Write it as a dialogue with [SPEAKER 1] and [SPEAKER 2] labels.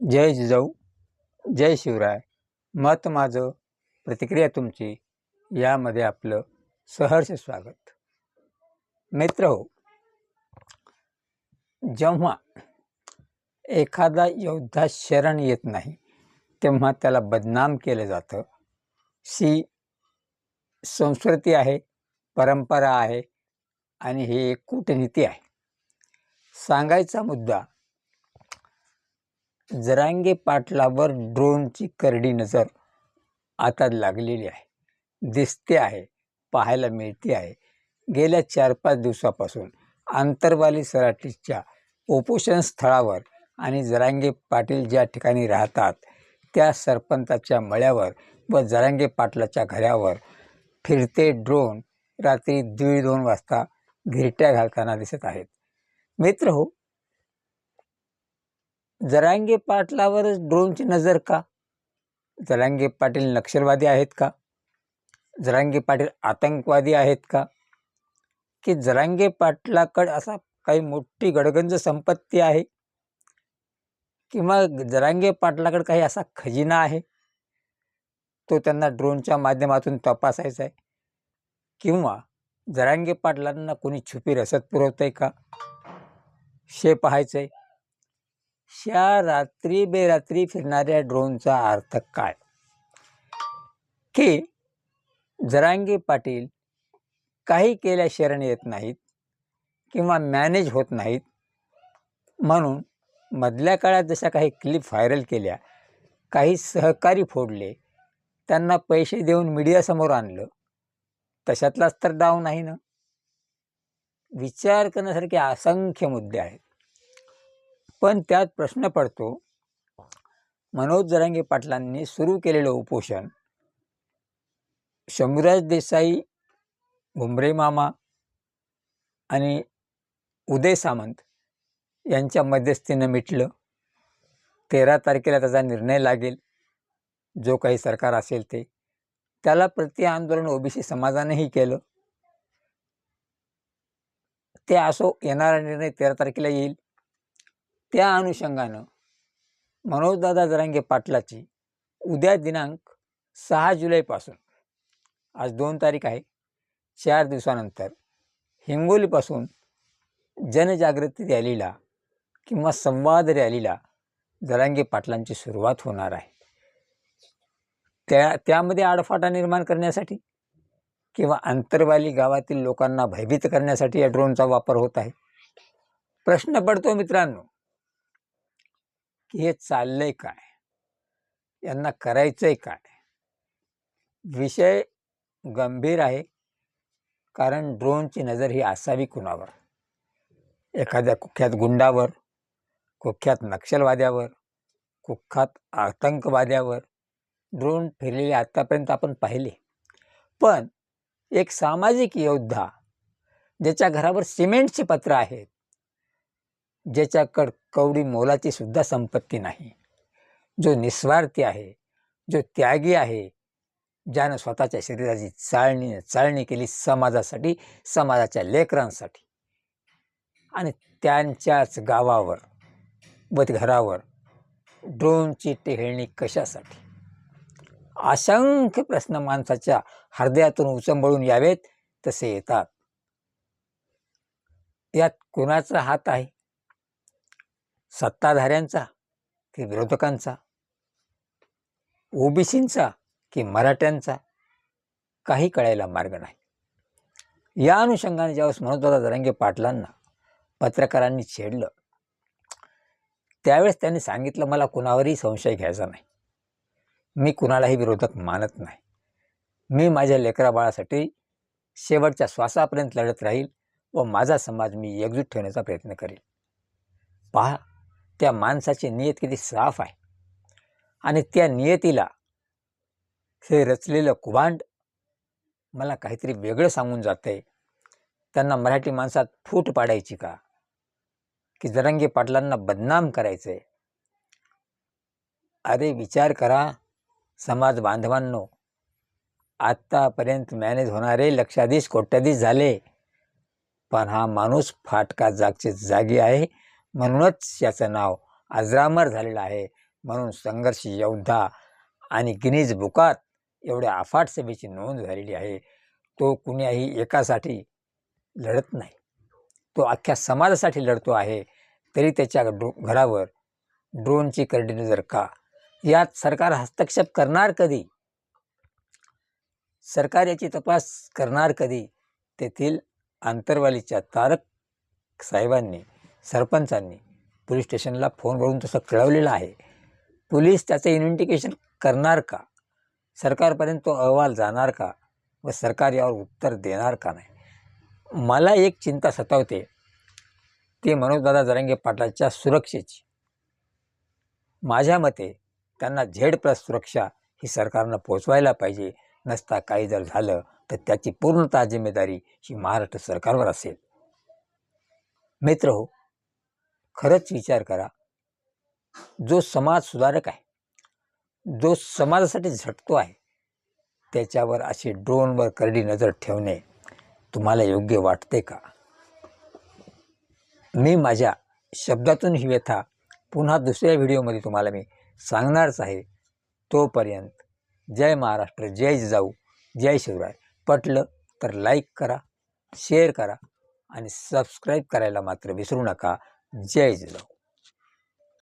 [SPEAKER 1] जय जिजाऊ जय शिवराय. मत माझं प्रतिक्रिया तुमची यामध्ये आपलं सहर्ष स्वागत. मित्र हो जेव्हा एखादा योद्धा शरण येत नाही तेव्हा त्याला बदनाम केलं जातं. शी संस्कृती आहे परंपरा आहे आणि ही एक कूटनीती आहे. सांगायचा मुद्दा जरांगे पाटलावर ड्रोनची करडी नजर आता लागलेली आहे. दिसते आहे पाहायला मिळते आहे. गेल्या चार पाच दिवसापासून आंतरवाली सराटीच्या उपोषण स्थळावर आणि जरांगे पाटील ज्या ठिकाणी राहतात त्या सरपंचाच्या मळ्यावर व जरांगे पाटलाच्या घरावर फिरते ड्रोन रात्री दीड दोन वाजता घिरट्या घालताना दिसत आहेत. मित्र हो जरांगे पाटलावरच ड्रोनची नजर का? जरांगे पाटील नक्षलवादी आहेत का? जरांगे पाटील आतंकवादी आहेत का? की जरांगे पाटलाकडं असा काही मोठी गडगंज संपत्ती आहे? किंवा जरांगे पाटलाकडे काही असा खजिना आहे? तो त्यांना ड्रोनच्या माध्यमातून तपासायचा आहे. किंवा जरांगे पाटलांना कोणी छुपी रसद पुरवतंय का? शे पाहायचं आहे ह्या रात्री बेरात्री फिरणाऱ्या ड्रोनचा अर्थ काय? की. जरांगे पाटील काही केल्या शरण येत नाहीत किंवा मॅनेज होत नाहीत म्हणून मधल्या काळात जशा काही क्लिप व्हायरल केल्या काही सहकारी फोडले त्यांना पैसे देऊन मीडियासमोर आणलं तशातलाच तर डाव नाही ना? विचार करण्यासारखे असंख्य मुद्दे आहेत. पण त्यात प्रश्न पडतो. मनोज जरांगे पाटलांनी सुरू केलेलं उपोषण शंभूराज देसाई भुमरे मामा आणि उदय सामंत यांच्या मध्यस्थीनं मिटलं. तेरा तारखेला त्याचा निर्णय लागेल. जो काही सरकार असेल ते. त्याला प्रति आंदोलन ओबीसी समाजानेही केलं. ते असो येणारा निर्णय तेरा तारखेला येईल. त्या अनुषंगानं मनोजदादा जरांगे पाटलाची उद्या दिनांक सहा जुलैपासून आज दोन तारीख आहे चार दिवसानंतर हिंगोलीपासून जनजागृती रॅलीला किंवा संवाद रॅलीला जरांगे पाटलांची सुरुवात होणार आहे. त्या त्यामध्ये आडफाटा निर्माण करण्यासाठी किंवा आंतरवाली गावातील लोकांना भयभीत करण्यासाठी या ड्रोनचा वापर होत आहे. प्रश्न पडतो मित्रांनो की हे चाललंय काय? यांना करायचंय काय? विषय गंभीर आहे कारण ड्रोनची नजर ही असावी कुणावर? एखाद्या कुख्यात गुंडावर कुख्यात नक्षलवाद्यावर कुख्यात आतंकवाद्यावर ड्रोन फिरलेले आत्तापर्यंत आपण पाहिले. पण एक सामाजिक योद्धा ज्याच्या घरावर सिमेंटची पत्र आहेत ज्याच्याकडं कवडी मोलाची सुद्धा संपत्ती नाही. जो निस्वार्थी आहे जो त्यागी आहे ज्यानं स्वतःच्या शरीराची चाळणी चाळणी केली समाजासाठी समाजाच्या लेकरांसाठी आणि त्यांच्याच गावावर व घरावर ड्रोनची टेहळणी कशासाठी? असंख्य प्रश्न माणसाच्या हृदयातून उचंबळून यावेत तसे येतात. यात कुणाचा हात आहे? सत्ताधाऱ्यांचा की विरोधकांचा? ओबीसींचा की मराठ्यांचा? काही कळायला मार्ग नाही. या अनुषंगाने ज्यावेळेस मनोजदादा जरांगे पाटलांना पत्रकारांनी छेडलं त्यावेळेस त्यांनी सांगितलं मला कुणावरही संशय घ्यायचा नाही. मी कुणालाही विरोधक मानत नाही. मी माझ्या लेकरा बाळासाठी शेवटच्या श्वासापर्यंत लढत राहील व माझा समाज मी एकजूट ठेवण्याचा प्रयत्न करेल. पहा त्या माणसाची नियत किती साफ आहे. आणि त्या नियतीला हे रचलेलं कुभांड मला काहीतरी वेगळं सांगून जातंय. त्यांना मराठी माणसात फूट पाडायची का? की जरंगे पाटलांना बदनाम करायचंय? अरे विचार करा समाज बांधवांनो. आत्तापर्यंत मॅनेज होणारे लक्षाधीश कोट्याधीश झाले. पण हा माणूस फाटका जागचे जागी आहे. म्हणूनच याचं नाव अजरामर झालेलं आहे. म्हणून संघर्ष योद्धा आणि गिनीज बुकात एवढ्या अफाट सभेची नोंद झालेली आहे. तो कुण्याही एकासाठी लढत नाही. तो अख्ख्या समाजासाठी लढतो आहे. तरी त्याच्या ड्रो घरावर ड्रोनची करडी नजर का? यात सरकार हस्तक्षेप करणार कधी? सरकार याची तपास करणार कधी? तेथील आंतरवालीच्या तारक साहेबांनी सरपंचांनी पोलीस स्टेशनला फोनवरून तसं कळवलेलं आहे. पोलीस त्याचं इन्व्हेस्टिगेशन करणार का? सरकारपर्यंत तो अहवाल जाणार का? व सरकार यावर उत्तर देणार का नाही? मला एक चिंता सतावते. ते मनोजदादा जरांगे पाटलाच्या सुरक्षेची. माझ्या मते त्यांना झेड प्लस सुरक्षा ही सरकारनं पोचवायला पाहिजे. नसता काही जर झालं तर त्याची पूर्णतः जिम्मेदारी ही महाराष्ट्र सरकारवर असेल. मित्र हो खरंच विचार करा. जो समाज सुधारक आहे जो समाजासाठी झटतो आहे त्याच्यावर अशी ड्रोनवर करडी नजर ठेवणे तुम्हाला योग्य वाटते का? मी माझ्या शब्दातून ही व्यथा पुन्हा दुसऱ्या व्हिडिओमध्ये तुम्हाला मी सांगणारच आहे. तोपर्यंत जय महाराष्ट्र जय जिजाऊ जय शिवराय. पटलं तर लाईक करा शेअर करा आणि सबस्क्राईब करायला मात्र विसरू नका. जय जिजाऊ